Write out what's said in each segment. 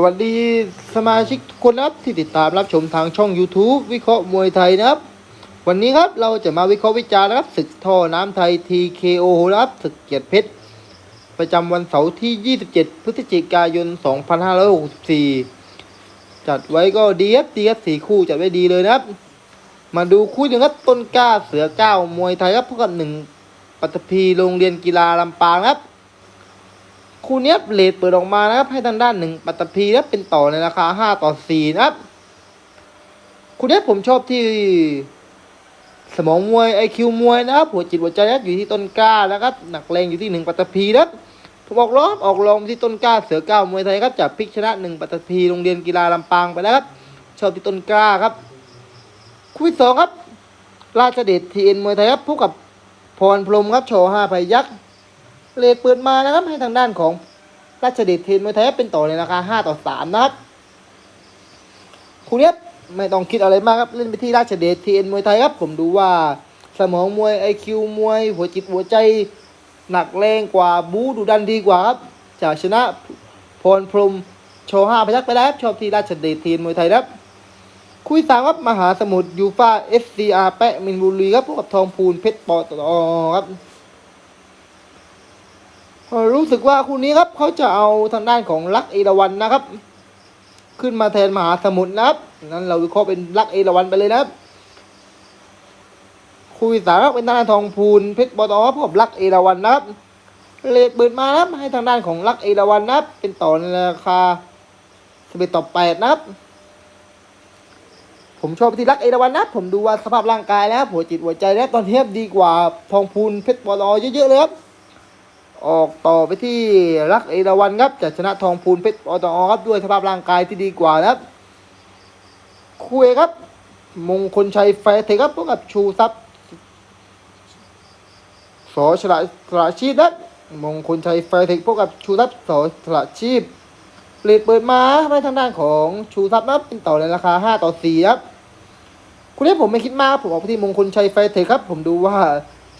สวัสดีสมาชิกทุกคนนะครับที่ติดตามรับชมทางช่อง YouTube วิเคราะห์มวยไทยนะครับ วันนี้ครับเราจะมาวิเคราะห์วิจารณ์นะครับศึกท่อน้ำไทย TKO นะครับศึกเกียรติเพชรประจำวันเสาร์ที่ 27 พฤศจิกายน 2564 จัดไว้ก็ดีครับดีครับสี่คู่จัดไว้ดีเลยนะครับ มาดูคู่หนึ่งครับต้นกล้าเสือเก้ามวยไทยครับพบกับหนึ่งปัตภีโรงเรียนกีฬาลำปางครับ คู่เนี้ยเลทเปิดออกมานะครับให้ทางด้านหนึ่งปัตตภีนะเป็นต่อในราคาห้าต่อสี่นะครับคู่เนี้ยผมชอบที่สมองมวยไอคิวมวยนะครับหัวจิตหัวใจนะอยู่ที่ต้นกล้านะครับหนักแรงอยู่ที่หนึ่งปัตตภีนะครับผมออกรอบออกลองที่ต้นกล้าเสือเก้ามวยไทยครับจากพิกชนะหนึ่งปัตตภีโรงเรียนกีฬาลำปางไปแล้วครับชอบที่ต้นกล้าครับ คู่ที่สองครับ ราชเดชทีเอ็นมวยไทยครับพบกับพรพรมครับโชว์ห้าพยักษ์เลทเปิดมานะครับให้ทางด้านของ ราชเดชเทนมวยไทยเป็นต่อในราคา5ต่อ3นะครับคู่เนี้ยไม่ต้องคิดอะไรมากครับเล่นไปที่ราชเดชทีเอ็นมวยไทยครับ ผมดูว่าสมองมวยไอคิวมวย หัวจิตหัวใจหนักแรงกว่าบูดูดันดีกว่าครับจะชนะพรพรมโชห้าพยักไปแล้วครับชอบที่ราชเดชทีเอ็นมวยไทยครับ คุยสามครับมหาสมุทรยูฟ่าเอสซีอาร์แปะมินบุรีครับพบกับทองพูนเพชรปอตอครับ รู้สึกว่าคู่นี้ครับเขาจะเอาทางด้านของลักเอราวันนะครับ ขึ้นมาแทนมหาสมุทรนะครับนั้นเราวิเคราะห์เป็นลักเอราวันไปเลยนะครับคู่ที่สามครับเป็นทางด้านทองพูนเพชรบอตอพบลักเอราวันนะครับเลทเปิดมานะครับให้ทางด้านของลักเอราวันนะครับ เป็นต่อในราคาสเปต่อแปดนะครับ ผมชอบที่รักเอราวันนะผมดูว่าสภาพร่างกายแล้วหัวจิตหัวใจแล้วตอนนี้ดีกว่าทองพูนเพชรบอลอเยอะๆเลยครับ ออกต่อไปที่รักเอราวันครับจะชนะทองพูนเพชรอตอครับด้วยสภาพร่างกายที่ดีกว่านะครับคุยครับ มงคลชัยแฟร์เทครับพบกับชูทรัพย์สอฉลาฉลาชีพนะมงคลชัยแฟร์เทคพบกับชูทรัพย์สอฉลาชีพเลทเปิดมาให้ทางด้านของชูทรัพย์นะเป็นต่อในราคา 5 ต่อ4ครับคุณนี้ผมไม่คิดมากผมออกไปที่มงคลชัยแฟร์เทคครับ ผมดูว่า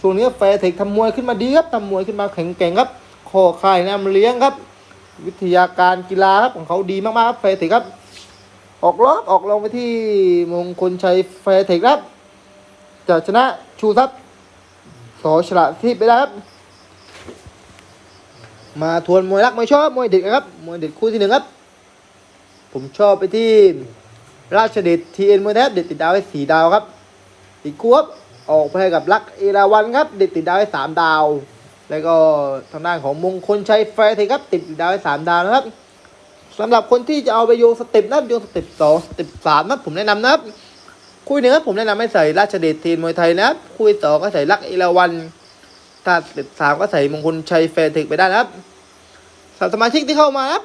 ช่วงนี้แฟร์เทคทำมวยขึ้นมาดีครับทำมวยขึ้นมาแข็งแกร่งครับคอค่ายแนมเลี้ยงครับ วิทยาการกีฬาครับของเขาดีมากๆครับแฟร์เทคครับ ออกรอบออกลงไปที่มงคลชัยแฟร์เทคครับจะชนะชูทรัพย์สอฉลาดที่ไปได้ครับ มาทวนมวยรักมวยชอบมวยเด็ดครับมวยเด็ดคู่ที่หนึ่งครับ ผมชอบไปที่ราชเดชทีเอ็นมวยแทบเด็ดติดดาวให้สีดาวครับ อีกคู่ครับ ออกไปให้กับลักเอราวันครับเด็ดติดดาวให้สามดาว แล้วก็ทางด้านของมงคลชัยแฟร์ทคครับติดดาวให้สามดาวนะครับสำหรับคนที่จะเอาไปโยงสเต็ปนะโยงสเต็ปสองสเต็ปสามนะผมแนะนำนะครับคู่หนึ่งครับผมแนะนำให้ใส่ราชเดชทีนมวยไทยนะครับคู่สองก็ใส่ลักเอราวันถ้าสเต็ปสามก็ใส่มงคลชัยแฟร์ทคไปได้นะครับสำหรับสมาชิกที่เข้ามานะครับ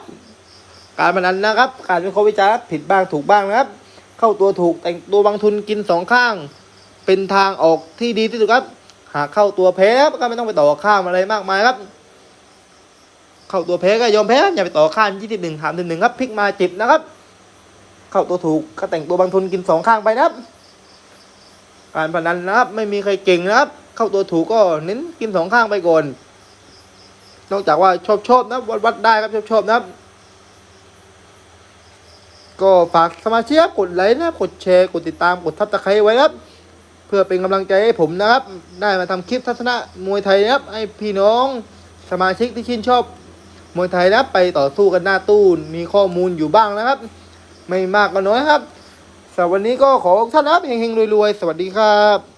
การพนันนะครับ การวิเคราะห์วิจารณ์ผิดบ้างถูกบ้างนะครับ เข้าตัวถูกแต่งตัวบางทุนกินสองข้าง เป็นทางออกที่ดีที่สุดครับ หากเข้าตัวแพ้ก็ไม่ต้องไปต่อข้ามอะไรมากมายครับ เข้าตัวแพ้ก็ยอมแพ้อย่าไปต่อข้ามยี่สิบหนึ่งถามหนึ่งครับพลิกมาจิบนะครับ เข้าตัวถูกก็แต่งตัวบางทุนกินสองข้างไปนะครับการพนันนะครับ ไม่มีใครเก่งนะครับ เข้าตัวถูกก็เน้นกินสองข้างไปก่อนนอกจากว่าชอบชอบนะวัดวัดได้ครับชอบชอบนะครับก็ฝากสมาชิกกดไลค์นะกดแชร์กดติดตามกดทับตะไคร้ไว้ครับ พื่อเป็นกำลังใจให้ผมนะครับ ได้มาทำคลิปทัศนะมวยไทยนะครับ ให้พี่น้องสมาชิกที่ชื่นชอบมวยไทยนะครับไปต่อสู้กันหน้าตู้มีข้อมูลอยู่บ้างนะครับ ไม่มากก็น้อยครับสำหรับวันนี้ก็ขอท่านนะครับเฮงๆรวยๆ สวัสดีครับ